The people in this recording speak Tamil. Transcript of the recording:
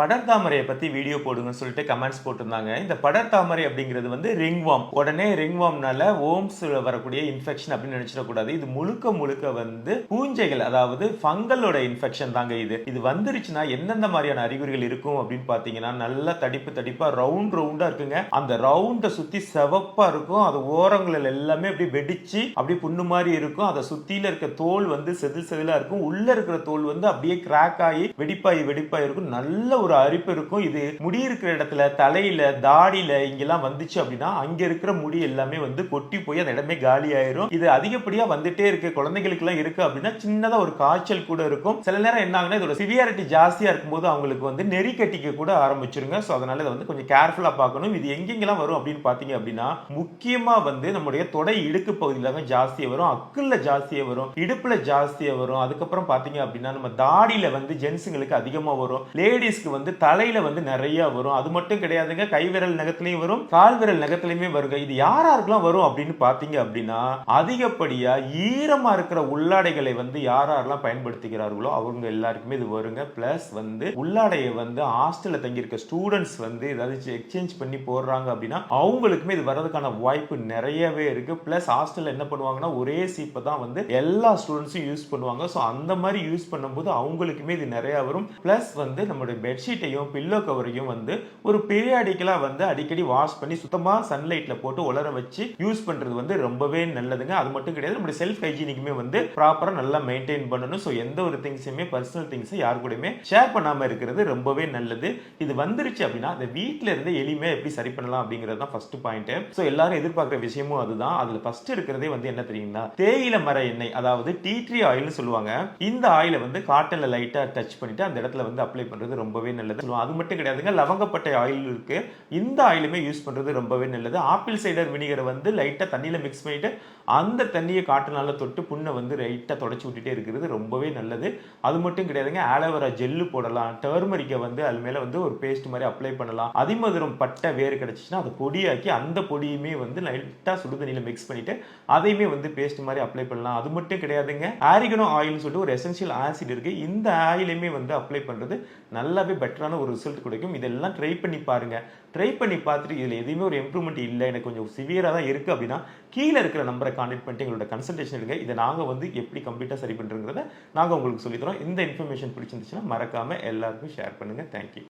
படர்தாமரையை பத்தி வீடியோ போடுங்கன்னு சொல்லிட்டு கமெண்ட்ஸ் போட்டிருந்தாங்க. இந்த படர்தாமரை அப்படிங்கிறது வந்து ரிங்வாம் உடனே ரிங்வாம்னால ஓம்ஸ் வரக்கூடிய இன்ஃபெக்ஷன் அப்படின்னு நினைச்சிடக்கூடாது. இது முழுக்க முழுக்க வந்து பூஞ்சைகள் அதாவது ஃபங்கலோட இன்ஃபெக்ஷன் தாங்க இது. இது வந்துருச்சுன்னா எந்தெந்த மாதிரியான அறிகுறிகள் இருக்கும் அப்படின்னு பாத்தீங்கன்னா நல்லா தடிப்பு தடிப்பா ரவுண்ட் ரவுண்டா இருக்குங்க. அந்த ரவுண்டை சுத்தி செவப்பா இருக்கும். அது ஓரங்களில் எல்லாமே அப்படி வெடிச்சு அப்படியே புண்ணு மாதிரி இருக்கும். அதை சுத்தியில இருக்க தோல் வந்து செதில் செதிலா இருக்கும். உள்ள இருக்கிற தோல் வந்து அப்படியே கிராக் ஆகி வெடிப்பாகி வெடிப்பாகி இருக்கும். நல்ல ஒரு அரிப்பு இருக்கும். இது முடி இருக்கிற இடத்துல தலையில தாடியில இங்கெல்லாம் வந்துச்சு அப்படின்னா அங்க இருக்கிற முடி எல்லாமே வந்து கொட்டி போய் அந்த இடமே காலி ஆயிரும். இது அதிகப்படியா வந்துட்டே இருக்கு. குழந்தைகளுக்கு எல்லாம் இருக்கு அப்படின்னா சின்னதா ஒரு காய்ச்சல் கூட இருக்கும். சில நேரம் என்ன ஆகுனா இதோட சிவியாரிட்டி ஜாஸ்தியா இருக்கும்போது அவங்களுக்கு வந்து நெறி கட்டிக்க கூட ஆரம்பிச்சிருங்க. ஸோ அதனால இதை வந்து கொஞ்சம் கேர்ஃபுல்லா பார்க்கணும். இது எங்கெங்கெல்லாம் வரும் அப்படின்னு பாத்தீங்க அப்படின்னா முக்கியமா வந்து நம்முடைய தொடை இடுக்கு பகுதியில தான் ஜாஸ்தியா வரும். அக்குள்ள ஜாஸ்தியா வரும். இடுப்புல ஜாஸ்தியா வரும். அதுக்கப்புறம் பாத்தீங்க அப்படின்னா நம்ம தாடியில வந்து ஜென்ஸுங்களுக்கு அதிகமா வரும். லேடிஸ்க்கு வந்து தலையில வந்து நிறைய வரும். அது மட்டும் கிடையாதுங்க கை விரல் நகத்திலையும் வரும் கால் விரல் நகத்திலையுமே வருங்க இது யாராருக்கெல்லாம் வரும் அப்படின்னு பாத்தீங்க அப்படின்னா அதிகப்படியா ஈரமா இருக்கிற உள்ளாடைகளை வந்து யாரெல்லாம் பயன்படுத்துகிறார்களோ அவங்க எல்லாருக்குமே இது வருங்க. பிளஸ் வந்து உள்ளாடையை வந்து ஹாஸ்டல்ல தங்கியிருக்க ஸ்டூடெண்ட்ஸ் வந்து ஏதாவது எக்ஸ்சேஞ்ச் பண்ணி போடுறாங்க அப்படின்னா அவங்களுக்குமே இது வர்றதுக்கான வாய்ப்பு நிறையவே இருக்கு. பிளஸ் ஹாஸ்டல்ல என்ன பண்ணுவாங்கன்னா ஒரே சீப்பை தான் வந்து எல்லா ஸ்டூடெண்ட்ஸும் யூஸ் பண்ணுவாங்க. ஸோ அந்த மாதிரி யூஸ் பண்ணும்போது அவங்களுக்குமே இது நிறைய வரும். பிளஸ் வந்து நம்மளுடைய பெட்ஷீட்டையும் பில்லோ கவரையும் வந்து ஒரு பீரியாடிக்கலாக வந்து அடிக்கடி வாஷ் பண்ணி சுத்தமாக சன்லைட்டில் போட்டு உலர வச்சு யூஸ் பண்ணுறது வந்து ரொம்பவே நல்லதுங்க. அது மட்டும் கிடையாது நம்மளுடைய செல்ஃப் ஹைஜீனிக்குமே வந்து ப்ராப்பராக நல்லா மெயின்டைன் பண்ணணும். ஸோ எந்த ஒரு திங்ஸையுமே பர்சனல் திங்ஸை யார் கூடயுமே ஷேர் பண்ணாமல் இருக்கிறது ரொம்பவே நல்லது. இது வந்துருச்சு அப்படின்னா அந்த வீட்டில் இருந்து எளிமையாக எப்படி சரி பண்ணலாம் அப்படிங்கிறது தான் ஃபர்ஸ்ட் பாயிண்ட்டு ஸோ எல்லாரும் எதிர்பார்க்குற விஷயமும் அதுதான். அதில் ஃபர்ஸ்ட் இருக்கிறதே வந்து என்ன தெரியுங்களா? தேயிலை மர எண்ணெய் அதாவது டீ ட்ரீ ஆயில்னு சொல்லுவாங்க. இந்த ஆயிலை வந்து காட்டனில் லைட்டாக டச் பண்ணிட்டு அந்த இடத்துல வந்து அப்ளை பண்ணுறது ரொம்பவே நல்லது. அது மட்டும் கிடையாதுங்க லவங்கப்பட்டை ஆயில் இருக்குது இந்த ஆயிலுமே யூஸ் பண்ணுறது ரொம்பவே நல்லது. ஆப்பிள் சைடர் வினிகரை வந்து லைட்டாக தண்ணியில் மிக்ஸ் பண்ணிட்டு அந்த தண்ணியை காட்டுனால தொட்டு புண்ணை வந்து லைட்டாக தொடச்சி விட்டுட்டே இருக்கிறது ரொம்பவே நல்லது. அது மட்டும் கிடையாதுங்க. ஆலோவேரா ஜெல்லு போடலாம். டர்மரிக்கை வந்து அது மேலே வந்து ஒரு பேஸ்ட் மாதிரி அப்ளை பண்ணலாம். அதிமதுரம் பட்டை வேறு கிடச்சிச்சின்னா அதை பொடியாக்கி அந்த பொடியுமே வந்து லைட்டாக சுடுதண்ணியில் மிக்ஸ் பண்ணிட்டு அதையுமே வந்து பேஸ்ட் மாதிரி அப்ளை பண்ணலாம். அது மட்டும் கிடையாதுங்க. ஆரிகனோ ஆயில்னு சொல்லிட்டு ஒரு எசென்ஷியல் ஆசிட் இருக்குது இந்த ஆயிலுமே வந்து அப்ளை பண்ணுறது நல்லாவே பெட்டரான ஒரு ரிசல்ட் கிடைக்கும். இதெல்லாம் ட்ரை பண்ணி பாருங்கள் ட்ரை பண்ணி பார்த்துட்டு இதில் எதுவுமே ஒரு இம்ப்ரூவ்மெண்ட் இல்லை. எனக்கு கொஞ்சம் சிவியராக தான் இருக்குது அப்படின்னா கீழே இருக்கிற நம்பரை கான்டாக்ட் பண்ணிட்டு எங்களோட கன்சல்டேஷன் எடுங்க. இதை நாங்கள் வந்து எப்படி கம்ப்ளீட்டாக சரி பண்ணுறங்கிறத நாங்கள் உங்களுக்கு சொல்லித்தரோம் இந்த இன்ஃபர்மேஷன் பிடிச்சிருந்துச்சுன்னா மறக்காமல் எல்லாருக்கும் ஷேர் பண்ணுங்கள் தேங்க்யூ